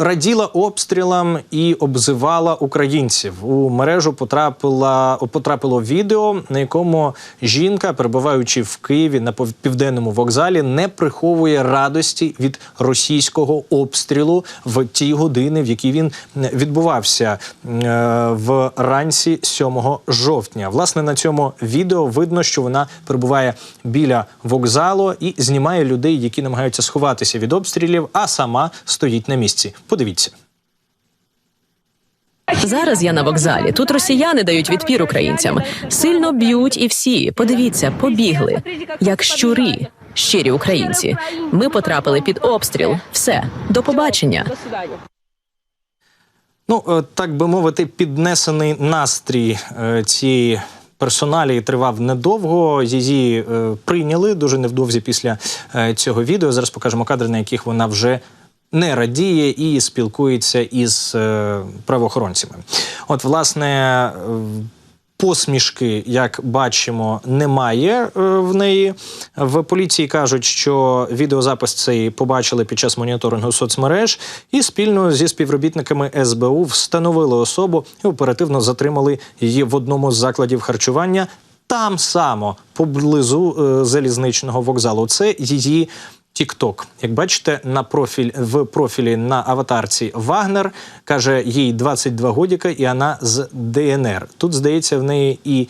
раділа обстрілам і обзивала українців. У мережу потрапила потрапило відео, на якому жінка, перебуваючи в Києві на південному вокзалі, не приховує радості від російського обстрілу в ті години, в які він відбувався е, вранці 7 жовтня. Власне, на цьому відео видно, що вона перебуває біля вокзалу і знімає людей, які намагаються сховатися від обстрілів, а сама стоїть на місці. Подивіться. Зараз я на вокзалі. Тут росіяни дають відпір українцям. Сильно б'ють і всі. Подивіться, побігли. Як щури. Щирі українці. Ми потрапили під обстріл. Все, до побачення. Ну, е, так би мовити, піднесений настрій е, цієї персоналії тривав недовго. Її е, прийняли дуже невдовзі після цього відео. Зараз покажемо кадри, на яких вона вже. Не радіє і спілкується із е, правоохоронцями. От, власне, е, посмішки, як бачимо, немає е, в неї. В поліції кажуть, що відеозапис цей побачили під час моніторингу соцмереж, і спільно зі співробітниками СБУ встановили особу і оперативно затримали її в одному з закладів харчування. Там само поблизу е, залізничного вокзалу. Це її Тікток. Як бачите, на профіль в профілі на аватарці Вагнер каже, їй 22 годіка, і вона з ДНР. Тут здається, в неї і.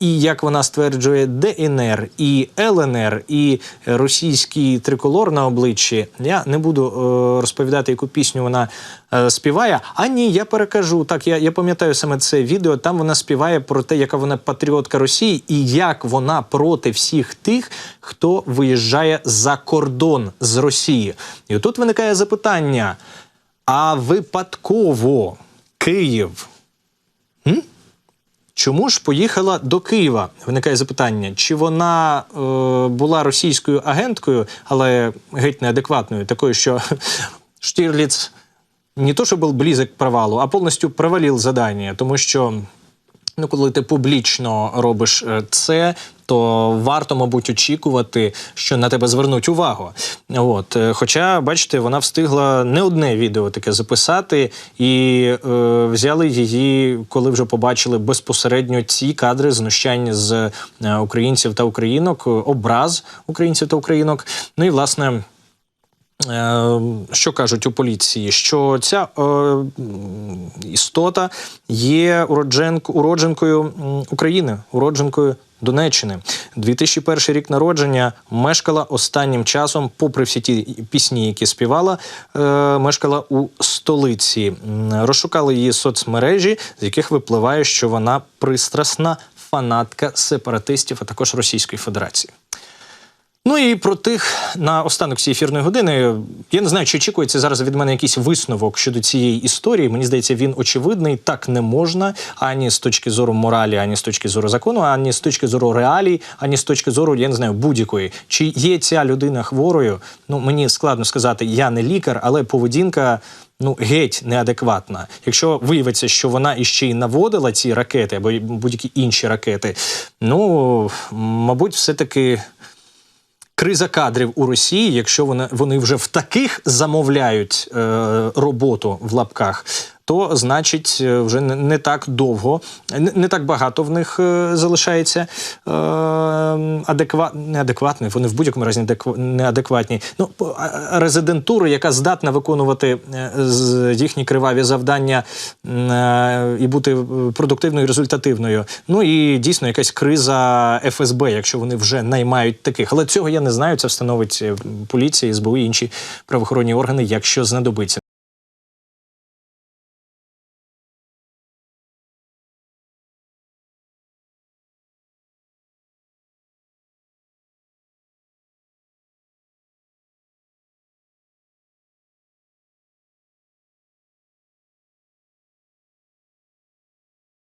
І як вона стверджує, ДНР, і ЛНР, і російський триколор на обличчі. Я не буду е, розповідати, яку пісню вона е, співає. А ні, я перекажу. Так, я, я пам'ятаю саме це відео. Там вона співає про те, яка вона патріотка Росії, і як вона проти всіх тих, хто виїжджає за кордон з Росії. І тут виникає запитання: а випадково Київ? Чому ж поїхала до Києва? Виникає запитання, чи вона е, була російською агенткою, але геть неадекватною, такою, що Штірліц не то, що був близок к провалу, а повністю провалив задання, тому що. Ну, коли ти публічно робиш е, це, то варто, мабуть, очікувати, що на тебе звернуть увагу. От, е, хоча, бачите, вона встигла не одне відео таке записати, і е, взяли її, коли вже побачили безпосередньо ці кадри знущань з е, українців та українок, е, образ українців та українок. Ну і власне. Що кажуть у поліції? Що ця е, істота є уродженк, уродженкою України, уродженкою Донеччини. 2001 рік народження мешкала останнім часом, попри всі ті пісні, які співала, е, мешкала у столиці. Розшукали її соцмережі, з яких випливає, що вона пристрасна фанатка сепаратистів, а також Російської Федерації. Ну і про тих на останок цієї ефірної години. Я не знаю, чи очікується зараз від мене якийсь висновок щодо цієї історії. Мені здається, він очевидний. Так не можна ані з точки зору моралі, ані з точки зору закону, ані з точки зору реалій, ані з точки зору, я не знаю, будь-якої. Чи є ця людина хворою? Ну мені складно сказати, я не лікар, але поведінка. Ну, геть неадекватна. Якщо виявиться, що вона іще й наводила ці ракети або будь-які інші ракети, ну мабуть, все-таки криза кадрів у Росії, якщо вони, вони вже в таких замовляють е, роботу в лапках. То значить е, вже не, так довго, не, так багато в них е, залишається е, адекват, неадекватних, вони в будь-якому разі неадекватні. Ну, резидентури, яка здатна виконувати їхні криваві завдання і бути продуктивною результативною. Ну і дійсно якась криза ФСБ, якщо вони вже наймають таких. Але цього я не знаю. Це встановить поліція, СБУ і інші правоохоронні органи, якщо знадобиться.